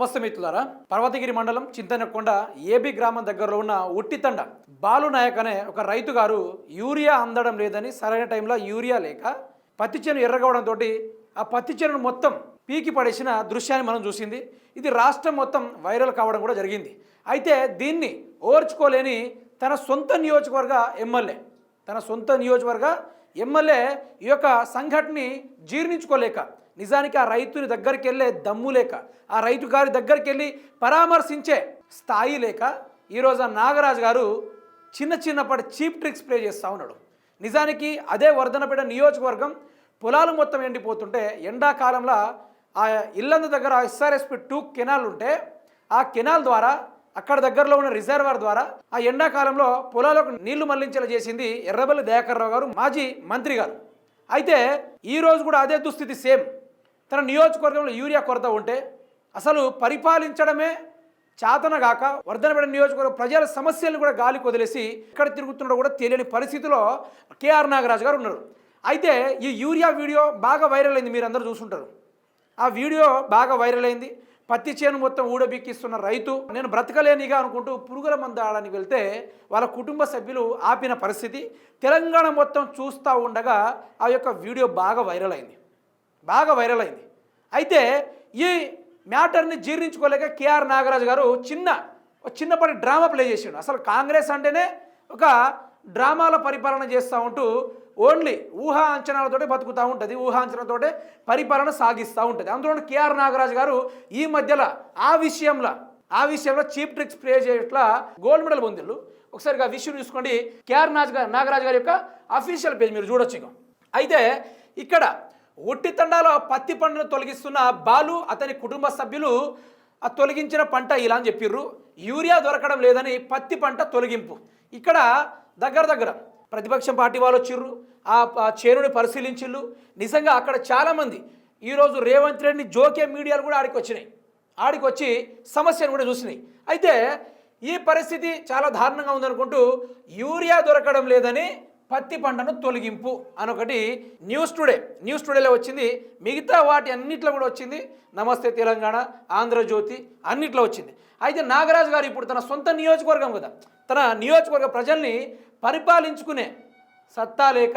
నమస్తే మిత్రులారా పర్వతగిరి మండలం చింతనకొండ ఏబి గ్రామం దగ్గరలో ఉన్న ఉట్టితండ బాలు నాయక్ అనే ఒక రైతు గారు యూరియా అందడం లేదని సరైన టైంలో యూరియా లేక పత్తి చేను ఎర్రగవడంతో ఆ పత్తి చేనును మొత్తం పీకి పడేసిన దృశ్యాన్ని మనం చూసింది. ఇది రాష్ట్రం మొత్తం వైరల్ కావడం కూడా జరిగింది. అయితే దీన్ని ఓర్చుకోలేని తన సొంత నియోజకవర్గ ఎమ్మెల్యే తన సొంత నియోజకవర్గ ఎమ్మెల్యే ఈ యొక్క సంఘటనని జీర్ణించుకోలేక నిజానికి ఆ రైతుని దగ్గరికి వెళ్ళే దమ్ము లేక ఆ రైతు గారి దగ్గరికి వెళ్ళి పరామర్శించే స్థాయి లేక ఈరోజు ఆ నాగరాజు గారు చిన్న చిన్నప్పటి చీప్ ట్రిక్స్ ప్లే చేస్తూ ఉన్నాడు. నిజానికి అదే వర్ధనపేట నియోజకవర్గం పొలాలు మొత్తం ఎండిపోతుంటే ఎండాకాలంలో ఆ ఇల్లంద దగ్గర ఎస్ఆర్ఎస్పి టూ కెనాల్ ఉంటే ఆ కెనాల్ ద్వారా అక్కడ దగ్గరలో ఉన్న రిజర్వాయర్ ద్వారా ఆ ఎండాకాలంలో పొలాలకు నీళ్ళు మళ్ళించేలా చేసింది ఎర్రబల్లి దయాకర్రావు గారు మాజీ మంత్రి గారు. అయితే ఈరోజు కూడా అదే దుస్థితి సేమ్. తన నియోజకవర్గంలో యూరియా కొరత ఉంటే అసలు పరిపాలించడమే చేతనగాక వర్ధనపేట నియోజకవర్గ ప్రజల సమస్యలను కూడా గాలికి వదిలేసి ఎక్కడ తిరుగుతున్నాడో కూడా తెలియని పరిస్థితిలో కేఆర్ నాగరాజు గారు ఉన్నారు. అయితే ఈ యూరియా వీడియో బాగా వైరల్ అయింది మీరు అందరూ చూసుంటారు. ఆ వీడియో బాగా వైరల్ అయింది. పత్తి చేను మొత్తం ఊడబిక్కిస్తున్న రైతు నేను బ్రతకలేనిగా అనుకుంటూ పురుగుల మందు ఆడడానికి వెళ్తే వాళ్ళ కుటుంబ సభ్యులు ఆపిన పరిస్థితి. తెలంగాణ మొత్తం చూస్తూ ఉండగా ఆ యొక్క వీడియో బాగా వైరల్ అయింది. బాగా వైరల్ అయింది. అయితే ఈ మ్యాటర్ని జీర్ణించుకోలేక కేఆర్ నాగరాజు గారు చిన్న చిన్నప్పటి డ్రామా ప్లే చేసిండు. అసలు కాంగ్రెస్ అంటేనే ఒక డ్రామాల పరిపాలన చేస్తూ ఉంటూ ఓన్లీ ఊహా అంచనాలతోటే బతుకుతూ ఉంటుంది. ఊహా అంచనాలతోటే పరిపాలన సాగిస్తూ ఉంటుంది. అందులో కేఆర్ నాగరాజు గారు ఈ మధ్యలో ఆ విషయంలో ఆ విషయంలో చీప్ ట్రిక్స్ ప్లే చేయట్లా గోల్డ్ మెడల్ పొందిళ్ళు ఒకసారి ఆ విషయం చూసుకోండి. కేఆర్ నాజ్ నాగరాజు గారి యొక్క అఫీషియల్ పేజ్ మీరు చూడొచ్చు ఇక అయితే ఇక్కడ ఒట్టి తండాలో పత్తి పంటను తొలగిస్తున్న బాలు అతని కుటుంబ సభ్యులు ఆ తొలగించిన పంట ఇలా అని చెప్పిర్రు. యూరియా దొరకడం లేదని పత్తి పంట తొలగింపు. ఇక్కడ దగ్గర దగ్గర ప్రతిపక్షం పార్టీ వాళ్ళు వచ్చిర్రు. ఆ చేరుని చేనుని పరిశీలించిర్రు. నిజంగా అక్కడ చాలామంది ఈరోజు రేవంత్ రెడ్డిని జోకే మీడియాలు కూడా ఆడికి వచ్చినాయి. ఆడికి వచ్చి సమస్యను కూడా చూసినాయి. అయితే ఈ పరిస్థితి చాలా దారుణంగా ఉందనుకుంటూ యూరియా దొరకడం లేదని పత్తి పంటను తొలగింపు అని ఒకటి న్యూస్ టుడే. న్యూస్ టుడేలో వచ్చింది మిగతా వాటి అన్నిట్లో కూడా వచ్చింది. నమస్తే తెలంగాణ ఆంధ్రజ్యోతి అన్నిట్లో వచ్చింది. అయితే నాగరాజు గారు ఇప్పుడు తన సొంత నియోజకవర్గం కదా తన నియోజకవర్గ ప్రజల్ని పరిపాలించుకునే సత్తా లేక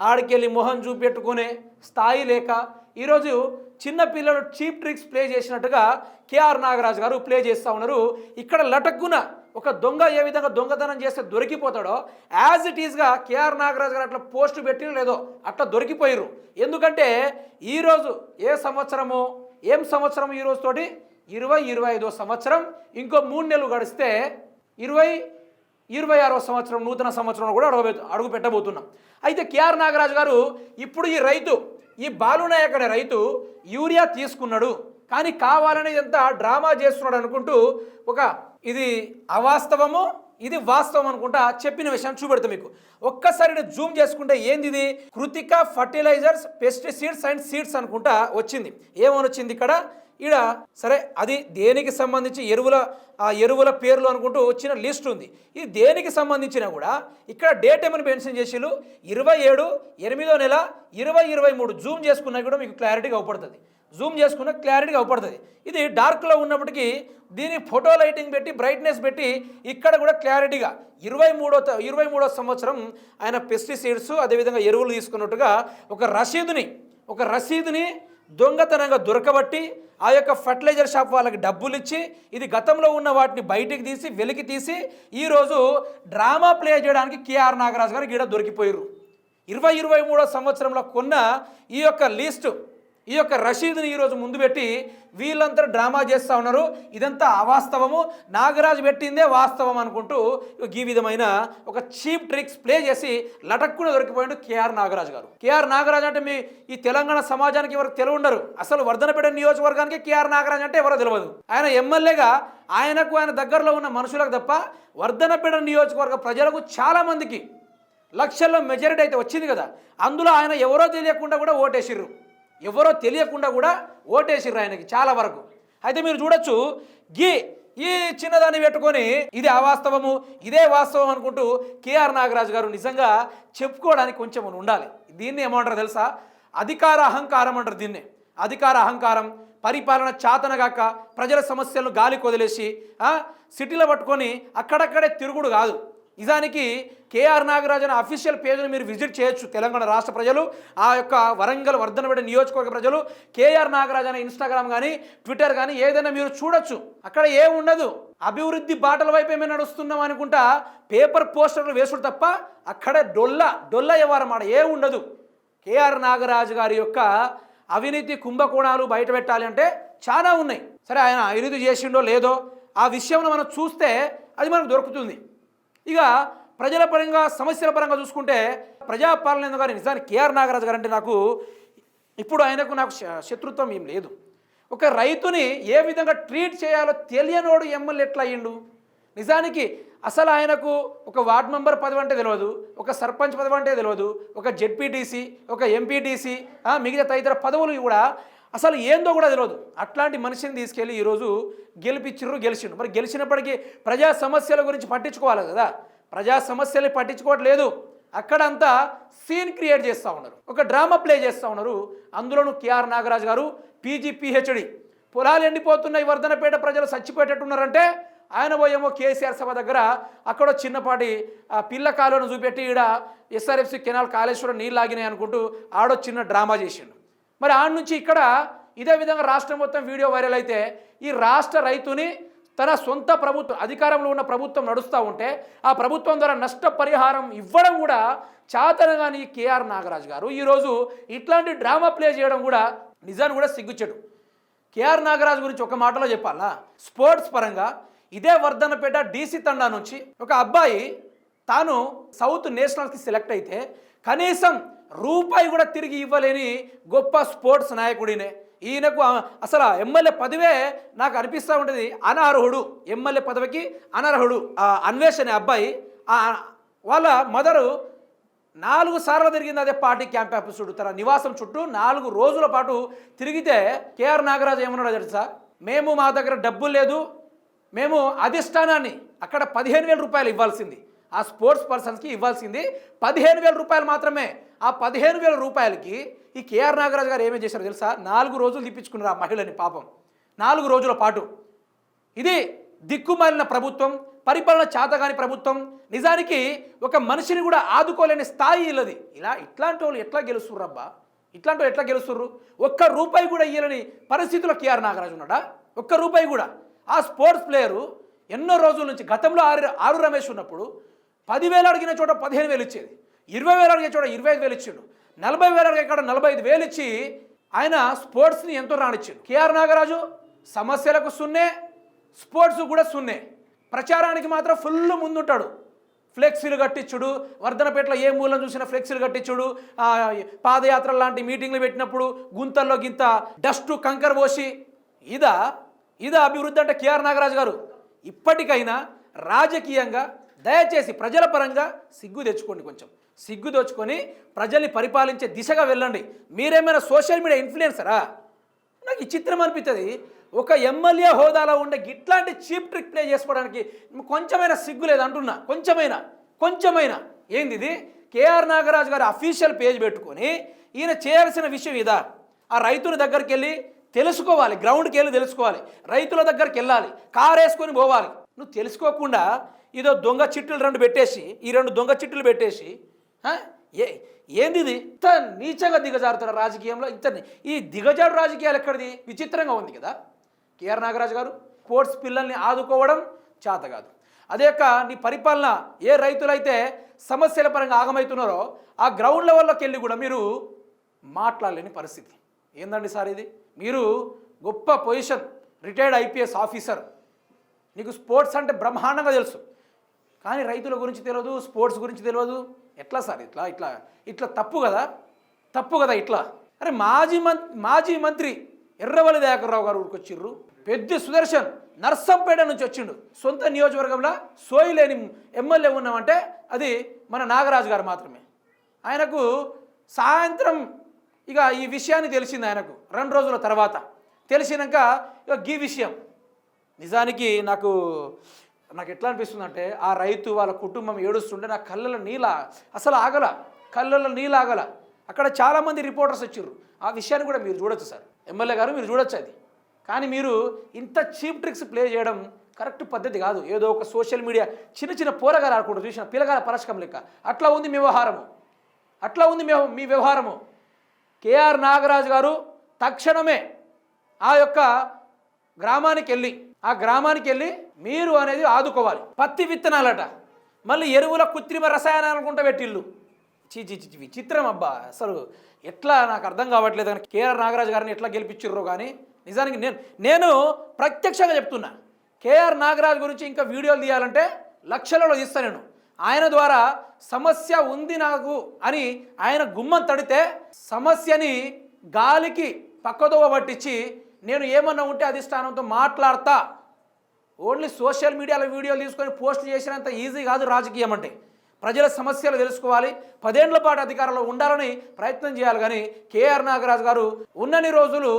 ఆడికెళ్ళి మొహం చూపెట్టుకునే స్థాయి లేక ఈరోజు చిన్న పిల్లలు చీప్ ట్రిక్స్ ప్లే చేసినట్టుగా కేఆర్ నాగరాజు గారు ప్లే చేస్తూ ఉన్నారు. ఇక్కడ లటక్కున ఒక దొంగ ఏ విధంగా దొంగతనం చేస్తే దొరికిపోతాడో యాజ్ ఇట్ ఈస్గా కేఆర్ నాగరాజు గారు అట్లా పోస్ట్ పెట్టిన లేదో అట్లా దొరికిపోయారు ఎందుకంటే ఈరోజు ఏ సంవత్సరము ఏం సంవత్సరం ఈ రోజుతోటి ఇరవై ఇరవై ఐదో సంవత్సరం. ఇంకో మూడు నెలలు గడిస్తే ఇరవై ఇరవై ఆరవ సంవత్సరం నూతన సంవత్సరం కూడా అడుగు అడుగు పెట్టబోతున్నాం. అయితే కేఆర్ నాగరాజు గారు ఇప్పుడు ఈ రైతు ఈ బాలునాయక్ అనే రైతు యూరియా తీసుకున్నాడు. కానీ కావాలని ఎంత డ్రామా చేస్తున్నాడు అనుకుంటూ ఒక ఇది అవాస్తవము ఇది వాస్తవం అనుకుంటా చెప్పిన విషయం చూపెడతా మీకు. ఒక్కసారి నేను జూమ్ చేసుకుంటే ఏంది ఇది? Krithika fertilisers pesticides and seeds అనుకుంటా వచ్చింది. ఏమని వచ్చింది ఇక్కడ? ఈడ సరే అది దేనికి సంబంధించి ఎరువుల ఆ ఎరువుల పేర్లు అనుకుంటూ వచ్చిన లిస్ట్ ఉంది. ఇది దేనికి సంబంధించినా కూడా ఇక్కడ డేట్ ఏమని మెన్షన్ చేసిళ్ళు? ఇరవై ఏడు ఎనిమిదో నెల ఇరవై ఇరవై మూడు. జూమ్ చేసుకున్నా కూడా మీకు క్లారిటీగా అవపడుతుంది. జూమ్ చేసుకున్న క్లారిటీగా అవుపడుతుంది. ఇది డార్క్లో ఉన్నప్పటికీ దీని ఫోటో లైటింగ్ పెట్టి బ్రైట్నెస్ పెట్టి ఇక్కడ కూడా క్లారిటీగా ఇరవై మూడో ఇరవై మూడో సంవత్సరం ఆయన పెస్టిసైడ్స్ అదేవిధంగా ఎరువులు తీసుకున్నట్టుగా ఒక రసీదుని ఒక రసీదుని దొంగతనంగా దొరకబట్టి ఆ యొక్క ఫర్టిలైజర్ షాప్ వాళ్ళకి డబ్బులు ఇచ్చి ఇది గతంలో ఉన్న వాటిని బయటికి తీసి వెలికి తీసి ఈరోజు డ్రామా ప్లే చేయడానికి కేఆర్ నాగరాజు గారు గీడ దొరికిపోయారు ఇరవై ఇరవై మూడో సంవత్సరంలో కొన్న ఈ యొక్క లీస్టు ఈ యొక్క రషీద్ని ఈరోజు ముందు పెట్టి వీళ్ళంతా డ్రామా చేస్తూ ఉన్నారు. ఇదంతా అవాస్తవము. నాగరాజు పెట్టిందే వాస్తవం అనుకుంటూ ఈ విధమైన ఒక చీప్ ట్రిక్స్ ప్లే చేసి లటక్కున దొరికిపోయిండు కేఆర్ నాగరాజు గారు. కేఆర్ నాగరాజు అంటే మీ ఈ తెలంగాణ సమాజానికి ఎవరు తెలివి ఉండరు. అసలు వర్ధనపేట నియోజకవర్గానికి కేఆర్ నాగరాజు అంటే ఎవరో తెలియదు ఆయన ఎమ్మెల్యేగా ఆయనకు ఆయన దగ్గరలో ఉన్న మనుషులకు తప్ప వర్ధనపేట నియోజకవర్గ ప్రజలకు చాలామందికి లక్షల్లో మెజారిటీ అయితే వచ్చింది కదా. అందులో ఆయన ఎవరో తెలియకుండా కూడా ఓటేసిర్రు. ఎవరో తెలియకుండా కూడా ఓటేసిర్రు ఆయనకి చాలా వరకు. అయితే మీరు చూడొచ్చు గీ ఈ చిన్నదాన్ని పెట్టుకొని ఇది అవాస్తవము ఇదే వాస్తవం అనుకుంటూ కేఆర్ నాగరాజు గారు నిజంగా చెప్పుకోవడానికి కొంచెం ఉండాలి. దీన్ని ఏమంటారు తెలుసా? అధికార అహంకారం అంటారు దీన్ని. అధికార అహంకారం పరిపాలన చాతనగాక ప్రజల సమస్యలను గాలి కొదిలేసి సిటీలో పట్టుకొని అక్కడక్కడే తిరుగుడు కాదు. నిజానికి కేఆర్ నాగరాజన్ అఫీషియల్ పేజ్ను మీరు విజిట్ చేయొచ్చు తెలంగాణ రాష్ట్ర ప్రజలు. ఆ యొక్క వరంగల్ వర్ధనపేట నియోజకవర్గ ప్రజలు కేఆర్ నాగరాజన్ ఇన్స్టాగ్రామ్ కానీ ట్విట్టర్ కానీ ఏదైనా మీరు చూడొచ్చు. అక్కడ ఏముండదు ఉండదు. అభివృద్ధి బాటల వైపు ఏమైనా నడుస్తున్నాం అనుకుంటా పేపర్ పోస్టర్లు వేసుడు తప్ప అక్కడ డొల్ల డొల్ల వ్యవహారం ఆడ ఏ ఉండదు. కేఆర్ నాగరాజు గారి యొక్క అవినీతి కుంభకోణాలు బయట పెట్టాలి అంటే చాలా ఉన్నాయి. సరే ఆయన అవినీతి చేసిండో లేదో ఆ విషయంలో మనం చూస్తే అది మనకు దొరుకుతుంది. ఇక ప్రజల పరంగా సమస్యల పరంగా చూసుకుంటే ప్రజాపాలన గారి నిజానికి కేఆర్ నాగరాజు గారు అంటే నాకు ఇప్పుడు ఆయనకు నాకు శత్రుత్వం ఏం లేదు. ఒక రైతుని ఏ విధంగా ట్రీట్ చేయాలో తెలియనోడు ఎమ్మెల్యే ఎట్లా అయ్యిండు నిజానికి అసలు ఆయనకు ఒక వార్డ్ మెంబర్ పదవి అంటే తెలియదు ఒక సర్పంచ్ పదవి అంటే తెలియదు ఒక జెడ్పీటీసీ ఒక ఎంపీటీసీ మిగతా తదితర పదవులు కూడా అసలు ఏందో కూడా తెలియదు అట్లాంటి మనిషిని తీసుకెళ్ళి ఈరోజు గెలిపించరు గెలిచిండు మరి గెలిచినప్పటికీ ప్రజా సమస్యల గురించి పట్టించుకోవాలి కదా. ప్రజా సమస్యలు పట్టించుకోవట్లేదు. అక్కడంతా సీన్ క్రియేట్ చేస్తూ ఉన్నారు. ఒక డ్రామా ప్లే చేస్తూ ఉన్నారు. అందులోనూ కేఆర్ నాగరాజు గారు పీజీ పిహెచ్డి పొలాలు ఎండిపోతున్నాయి వర్ధనపేట ప్రజలు చచ్చిపోయేటట్టున్నారంటే ఆయన పోయేమో కేసీఆర్ సభ దగ్గర అక్కడ చిన్నపాటి ఆ పిల్ల కాలువను చూపెట్టి ఈడ ఎస్ఆర్ఎఫ్సి కెనాల్ కాళేశ్వరం నీళ్ళు లాగినాయి అనుకుంటూ ఆడో చిన్న డ్రామా చేసిండు. మరి ఆడ నుంచి ఇక్కడ ఇదే విధంగా రాష్ట్రం మొత్తం వీడియో వైరల్ అయితే ఈ రాష్ట్ర రైతుని తన సొంత ప్రభుత్వం అధికారంలో ఉన్న ప్రభుత్వం నడుస్తూ ఉంటే ఆ ప్రభుత్వం ద్వారా నష్టపరిహారం ఇవ్వడం కూడా చాతనగాని కేఆర్ నాగరాజు గారు. ఈరోజు ఇట్లాంటి డ్రామా ప్లే చేయడం కూడా నిజాన్ని కూడా సిగ్గుచెడు కేఆర్ నాగరాజు గురించి ఒక మాటలో చెప్పాలా? స్పోర్ట్స్ పరంగా ఇదే వర్ధనపేట డీసీ తండా నుంచి ఒక అబ్బాయి తాను సౌత్ నేషనల్స్కి సెలెక్ట్ అయితే కనీసం రూపాయి కూడా తిరిగి ఇవ్వలేని గొప్ప స్పోర్ట్స్ నాయకుడినే. ఈయనకు అసలు ఎమ్మెల్యే పదవే నాకు అనిపిస్తూ ఉంటుంది. అనర్హుడు ఎమ్మెల్యే పదవికి అనర్హుడు. ఆ అన్వేష్ అనే అబ్బాయి ఆ వాళ్ళ మదరు నాలుగు సార్లు తిరిగింది అదే పార్టీ క్యాంప్ ఆఫీస్ చుట్టూ తన నివాసం చుట్టూ నాలుగు రోజుల పాటు తిరిగితే కేఆర్ నాగరాజు ఏమన్నాడో తెలుసా? మేము మా దగ్గర డబ్బులు లేదు మేము అధిష్టానాన్ని అక్కడ పదిహేను వేల రూపాయలు ఇవ్వాల్సింది. ఆ స్పోర్ట్స్ పర్సన్స్కి ఇవ్వాల్సింది పదిహేను వేల రూపాయలు మాత్రమే. ఆ పదిహేను వేల రూపాయలకి ఈ కేఆర్ నాగరాజు గారు ఏమేం చేశారో తెలుసా? నాలుగు రోజులు తిప్పించుకున్నారు ఆ మహిళని పాపం. నాలుగు రోజుల పాటు. ఇది దిక్కుమాలిన ప్రభుత్వం పరిపాలన చేతగాని ప్రభుత్వం. నిజానికి ఒక మనిషిని కూడా ఆదుకోలేని స్థాయి ఇల్లది ఇలా ఇట్లాంటి వాళ్ళు ఎట్లా గెలుస్తుర్రు అబ్బా? ఇట్లాంటి వాళ్ళు ఎట్లా గెలుస్తుర్రు? ఒక్క రూపాయి కూడా ఇయ్యలేని పరిస్థితిలో కేఆర్ నాగరాజు ఉన్నాడా? ఒక్క రూపాయి కూడా. ఆ స్పోర్ట్స్ ప్లేయరు ఎన్నో రోజుల నుంచి గతంలో ఆరు ఆరు రమేష్ ఉన్నప్పుడు పదివేలు అడిగిన చోట పదిహేను వేలు ఇచ్చేది. ఇరవై వేలు అడిగే చోట ఇరవై ఐదు వేలు ఇచ్చిండు. నలభై వేలు అడిగే కాడ నలభై ఐదు వేలు ఇచ్చి ఆయన స్పోర్ట్స్ని ఎంతో రానిచ్చిండు కేఆర్ నాగరాజు సమస్యలకు సున్నే స్పోర్ట్స్ కూడా సున్నే. ప్రచారానికి మాత్రం ఫుల్ ముందుంటాడు. ఫ్లెక్సీలు కట్టించుడు వర్ధనపేటలో ఏ మూలం చూసినా ఫ్లెక్సీలు కట్టించుడు పాదయాత్ర లాంటి మీటింగ్లు పెట్టినప్పుడు గుంతల్లో గింత డస్ట్ కంకర పోసి ఇదా ఇదా అభివృద్ధి అంటే కేఆర్ నాగరాజు గారు. ఇప్పటికైనా రాజకీయంగా దయచేసి ప్రజల పరంగా సిగ్గు తెచ్చుకోండి కొంచెం. సిగ్గు ప్రజల్ని పరిపాలించే దిశగా వెళ్ళండి. మీరేమైనా సోషల్ మీడియా ఇన్ఫ్లుయెన్సరా? నాకు ఈ చిత్రం అనిపిస్తుంది ఒక ఎమ్మెల్యే హోదాలో ఉండే ఇట్లాంటి చీప్ ట్రిక్ ప్లే చేసుకోవడానికి కొంచెమైనా సిగ్గు లేదు అంటున్నా. కొంచెమైనా కొంచెమైనా. ఏంది ఇది కేఆర్ నాగరాజు గారి అఫీషియల్ పేజ్ పెట్టుకొని ఈయన చేయాల్సిన విషయం ఇదా? ఆ రైతుల దగ్గరికి వెళ్ళి తెలుసుకోవాలి గ్రౌండ్కి వెళ్ళి తెలుసుకోవాలి. రైతుల దగ్గరికి వెళ్ళాలి కారు వేసుకొని పోవాలి. నువ్వు తెలుసుకోకుండా ఇదో దొంగ చిట్టులు రెండు పెట్టేసి ఈ రెండు దొంగ చిట్టులు పెట్టేసి ఏ ఏంది ఇది ఇంత నీచంగా దిగజారుతారు రాజకీయంలో ఇంత ఈ దిగజారు రాజకీయాలు ఎక్కడిది? విచిత్రంగా ఉంది కదా. కేఆర్ నాగరాజు గారు స్పోర్ట్స్ పిల్లల్ని ఆదుకోవడం చేత కాదు. అదే యొక్క నీ పరిపాలన ఏ రైతులైతే సమస్యల పరంగా ఆగమవుతున్నారో ఆ గ్రౌండ్ లెవెల్లోకి వెళ్ళి కూడా మీరు మాట్లాడలేని పరిస్థితి. ఏందండి సార్ ఇది? మీరు గొప్ప పొజిషన్ రిటైర్డ్ ఐపీఎస్ ఆఫీసర్. నీకు స్పోర్ట్స్ అంటే బ్రహ్మాండంగా తెలుసు. కానీ రైతుల గురించి తెలియదు స్పోర్ట్స్ గురించి తెలియదు ఎట్లా సార్ ఇట్లా ఇట్లా ఇట్లా తప్పు కదా తప్పు కదా ఇట్లా? అరే మాజీ మంత్ మాజీ మంత్రి ఎర్రవల్లి దయాకర్రావు గారు ఊరికొచ్చిర్రు. పెద్ద సుదర్శన్ నర్సంపేట నుంచి వచ్చిండు. సొంత నియోజకవర్గంలో సోయి లేని ఎమ్మెల్యే ఉన్నామంటే అది మన నాగరాజు గారు మాత్రమే. ఆయనకు సాయంత్రం ఇక ఈ విషయాన్ని తెలిసింది ఆయనకు రెండు రోజుల తర్వాత. తెలిసినాక ఇక గీ విషయం. నిజానికి నాకు నాకు ఎట్లా అనిపిస్తుంది అంటే ఆ రైతు వాళ్ళ కుటుంబం ఏడుస్తుంటే నా కళ్ళలో నీళ్ళ అసలు ఆగల కళ్ళలో నీళ్ళు ఆగల. అక్కడ చాలామంది రిపోర్టర్స్ వచ్చారు ఆ విషయాన్ని కూడా మీరు చూడొచ్చు సార్. ఎమ్మెల్యే గారు మీరు చూడొచ్చు అది. కానీ మీరు ఇంత చీప్ ట్రిక్స్ ప్లే చేయడం కరెక్ట్ పద్ధతి కాదు. ఏదో ఒక సోషల్ మీడియా చిన్న చిన్న పోరగాలు ఆడుకుంటారు చూసిన పిల్లగాల పరశకం లెక్క. అట్లా ఉంది మీ వ్యవహారము. అట్లా ఉంది మీ మీ వ్యవహారము. కేఆర్ నాగరాజు గారు తక్షణమే ఆ యొక్క గ్రామానికి వెళ్ళి ఆ గ్రామానికి వెళ్ళి మీరు అనేది ఆదుకోవాలి. పత్తి విత్తనాలట. మళ్ళీ ఎరువుల కృత్రిమ రసాయనాలు అనుకుంటా పెట్టిల్లు చీచి చీ విచిత్రం అబ్బా. అసలు ఎట్లా నాకు అర్థం కావట్లేదు కానీ కేఆర్ నాగరాజు గారిని ఎట్లా గెలిపించిర్రో కానీ నిజానికి నేను నేను ప్రత్యక్షంగా చెప్తున్నా. కేఆర్ నాగరాజు గురించి ఇంకా వీడియోలు తీయాలంటే లక్షలలో తీస్తాను నేను. ఆయన ద్వారా సమస్య ఉంది నాకు అని ఆయన గుమ్మం తడితే సమస్యని గాలికి పక్కదోవ పట్టించి నేను ఏమన్నా ఉంటే అధిష్టానంతో మాట్లాడతా. ఓన్లీ సోషల్ మీడియాలో వీడియోలు తీసుకొని పోస్ట్ చేసినంత ఈజీ కాదు రాజకీయం అంటే. ప్రజల సమస్యలు తెలుసుకోవాలి పదేళ్ళ పాటు అధికారంలో ఉండాలని ప్రయత్నం చేయాలి. కానీ కేఆర్ నాగరాజు గారు ఉన్నన్ని రోజులు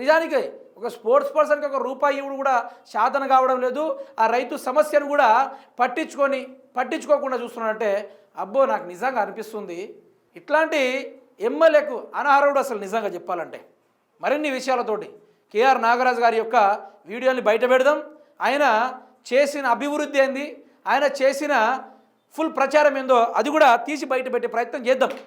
నిజానికి ఒక స్పోర్ట్స్ పర్సన్కి ఒక రూపాయి ఇవ్వడు కూడా సాధన కావడం లేదు. ఆ రైతు సమస్యను కూడా పట్టించుకొని పట్టించుకోకుండా చూస్తున్నాడంటే అబ్బో నాకు నిజంగా అనిపిస్తుంది. ఇట్లాంటి ఎమ్మెల్యేకు అనర్హుడు అసలు నిజంగా చెప్పాలంటే. మరిన్ని విషయాలతోటి కేఆర్ నాగరాజు గారి యొక్క వీడియోని బయట పెడదాం. ఆయన చేసిన అభివృద్ధి ఏంది? ఆయన చేసిన ఫుల్ ప్రచారం ఏందో అది కూడా తీసి బయట పెట్టే ప్రయత్నం చేద్దాం.